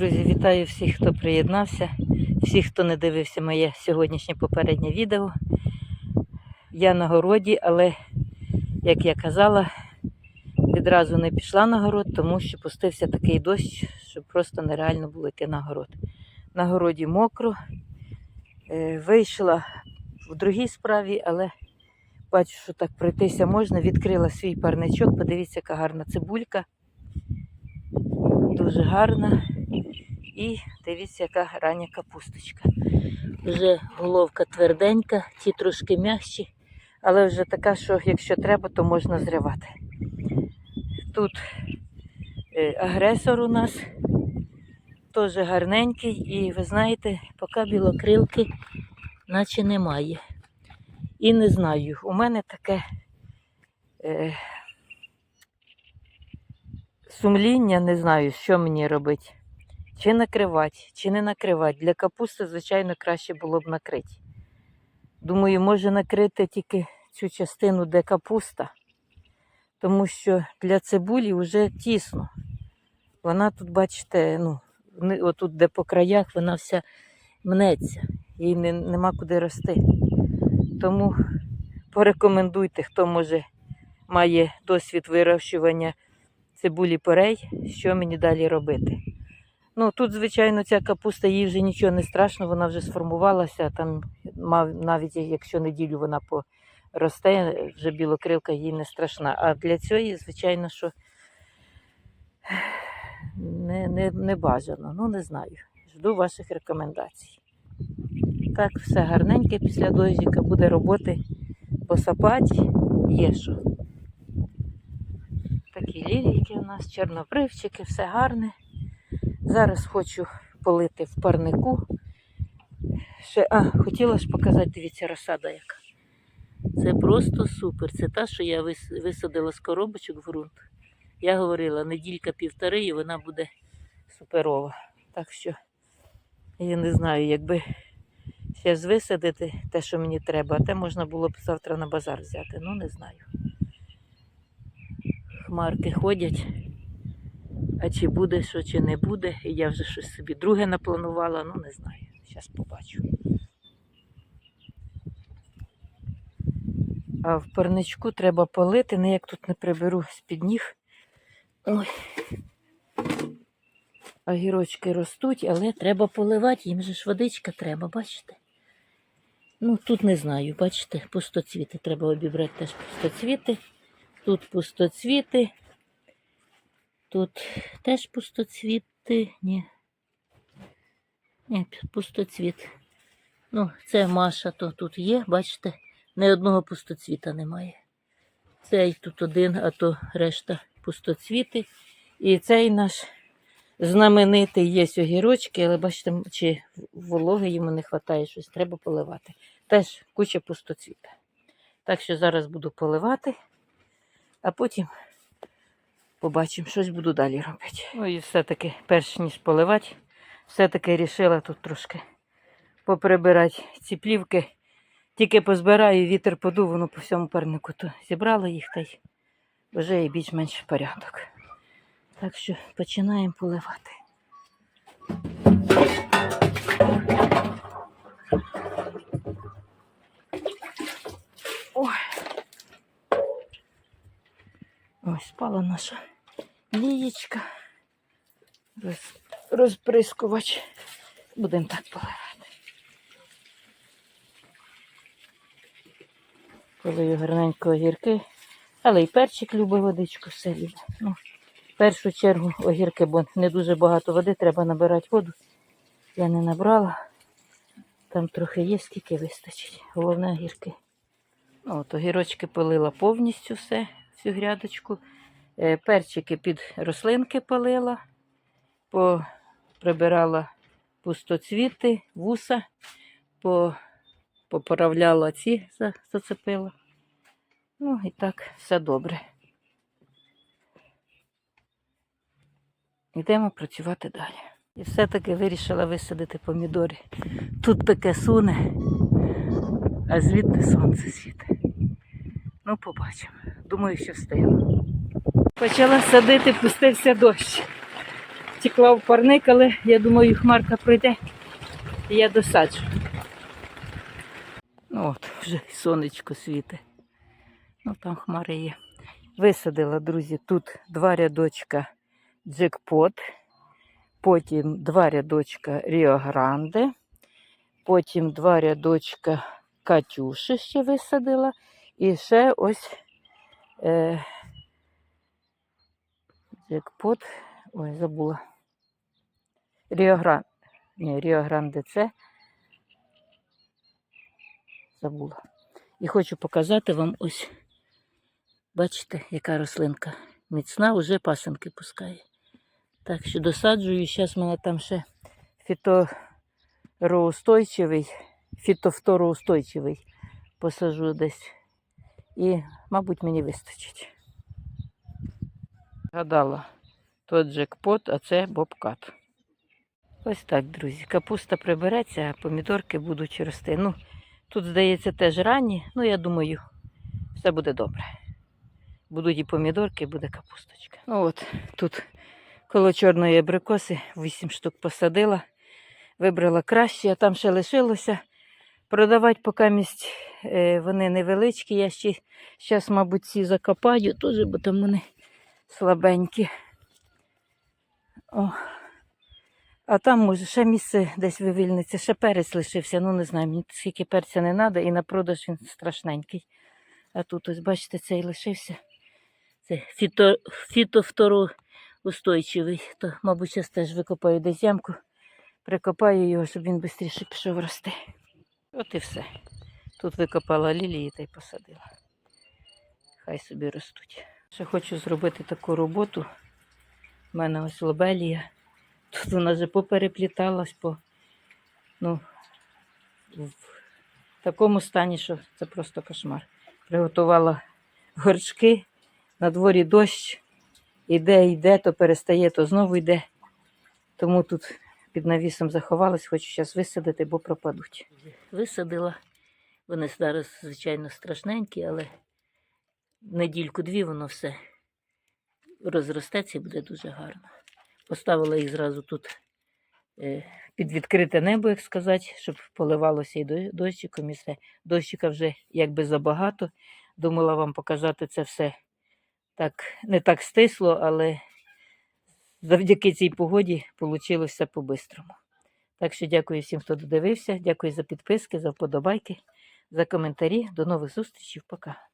Друзі, вітаю всіх, хто приєднався, всіх, хто не дивився моє сьогоднішнє попереднє відео. Я на городі, але, як я казала, відразу не пішла на город, тому що пустився такий дощ, що просто нереально було йти на город. На городі мокро. Е, Вийшла в другій справі, але бачу, що так пройтися можна. Відкрила свій парничок. Подивіться, яка гарна цибулька. Дуже гарна. І дивіться, яка рання капусточка. Вже головка тверденька, ті трошки м'якші, але вже така, що якщо треба, то можна зривати. Тут е, агресор у нас теж гарненький, і ви знаєте, поки білокрилки наче немає. І не знаю, у мене таке е, сумління, не знаю, що мені робити. Чи накривати, чи не накривати. Для капусти, звичайно, краще було б накрити. Думаю, може накрити тільки цю частину, де капуста, тому що для цибулі вже тісно. Вона тут, бачите, ну, отут, де по краях, вона вся мнеться, їй не, нема куди рости. Тому порекомендуйте, хто може має досвід вирощування цибулі порей, що мені далі робити. Ну, тут, звичайно, ця капуста, їй вже нічого не страшно, вона вже сформувалася. Там навіть якщо неділю вона поросте, вже білокрилка їй не страшна. А для цієї, звичайно, що не, не, не бажано. Ну, не знаю. Жду ваших рекомендацій. Так, все гарненьке після дощика, буде роботи посапати, є що. Такі лілійки у нас, чорнобривчики, все гарне. Зараз хочу полити в парнику. Ще, а, хотіла ж показати, дивіться, розсада яка. Це просто супер. Це та, що я висадила з коробочок в ґрунт. Я говорила, неділька-півтори і вона буде суперова. Так що я не знаю, якби зараз висадити те, що мені треба, а те можна було б завтра на базар взяти. Ну, не знаю. Хмарки ходять. А чи буде що, чи не буде, і я вже щось собі друге напланувала, ну не знаю. Зараз побачу. А в парничку треба полити, не як тут не приберу з-під ніг. Ой. Огірочки ростуть, але треба поливати, їм же ж водичка треба, бачите? Ну, тут не знаю, бачите, пустоцвіти. Треба обібрати теж пустоцвіти. Тут пустоцвіти. Тут теж пустоцвіти. Ні. Ні, пустоцвіт. Ну, це Маша, то тут є, бачите, ні одного пустоцвіта немає. Цей тут один, а то решта пустоцвіти. І цей наш знаменитий є огірочки, але бачите, чи вологи йому не вистачає, щось треба поливати. Теж куча пустоцвіта. Так що зараз буду поливати, а потім побачимо, щось буду далі робити. Ну і все-таки, перш ніж поливати, все-таки вирішила тут трошки поприбирати ці плівки. Тільки позбираю, вітер подув, воно по всьому парнику. То зібрала їх та й вже і більш-менш порядок. Так що починаємо поливати. Ой. Ось спала наша лієчка. Роз, розприскувач. Будемо так поливати. Полию гарненько огірки. Але і перчик любить водичку, все любить. Ну, в першу чергу огірки, бо не дуже багато води, треба набирати воду. Я не набрала. Там трохи є, скільки вистачить. Головне огірки. Ну, От огірочки полила повністю все, всю грядочку. Е, Перчики під рослинки полила, по- прибирала пустоцвіти, вуса, поправляла ці, зацепила. Ну і так, все добре. Йдемо працювати далі. І все-таки вирішила висадити помідори. Тут таке суне, а звідти сонце світить. Ну, побачимо. Думаю, що встигну. Почала садити, пустився дощ. втекла в парник, але я думаю, хмарка пройде і я досаджу. Ну от, вже сонечко світе. Ну там хмари є. Висадила, друзі, тут два рядочка джекпот, потім два рядочка Ріо Гранде, потім два рядочка Катюши ще висадила. І ще ось е, джекпот. Ой, забула. Ріо Гранде. Ні, Ріо Гранде це. Забула. І хочу показати вам ось. Бачите, яка рослинка міцна, вже пасенки пускає. Так що досаджую. Зараз в мене там ще фітороустойчивий, фітофтороустойчивий посажу десь. І, мабуть, мені вистачить. Гадала, то джекпот, а це бобкат. Ось так, друзі. Капуста прибереться, а помідорки будуть рости. Ну, тут, здається, теж ранні. Ну, я думаю, все буде добре. Будуть і помідорки, і буде капусточка. Ну от, тут коло чорної абрикоси 8 штук посадила. Вибрала краще, а там ще лишилося. Продавати поки місць е, вони невеличкі. Я ще зараз, мабуть, ці закопаю теж, бо там вони слабенькі. О. А там, може, ще місце десь вивільниться, ще перець лишився. Ну, не знаю, мені скільки перця не треба, і на продаж він страшненький. А тут, ось, бачите, цей лишився. Це фіто, фітофтороустойчивий. То, мабуть, зараз теж викопаю десь ямку, прикопаю його, щоб він швидше пішов рости. От і все. Тут викопала лілії та й посадила. Хай собі ростуть. Ще хочу зробити таку роботу. У мене ось лобелія. Тут вона вже поперепліталась по ну, в такому стані, що це просто кошмар. Приготувала горшки, на дворі дощ, іде, йде, то перестає, то знову йде. Тому тут під навісом заховалась, хочу зараз висадити, бо пропадуть. Висадила. Вони зараз, звичайно, страшненькі, але недільку-дві воно все розростеться і буде дуже гарно. Поставила їх зразу тут е, під відкрите небо, як сказати, щоб поливалося і дощиком, і все. Дощика вже якби забагато. Думала вам показати це все так, не так стисло, але завдяки цій погоді вийшло все по-бистрому. Так що дякую всім, хто додивився. Дякую за підписки, за вподобайки, за коментарі. До нових зустрічей. Пока.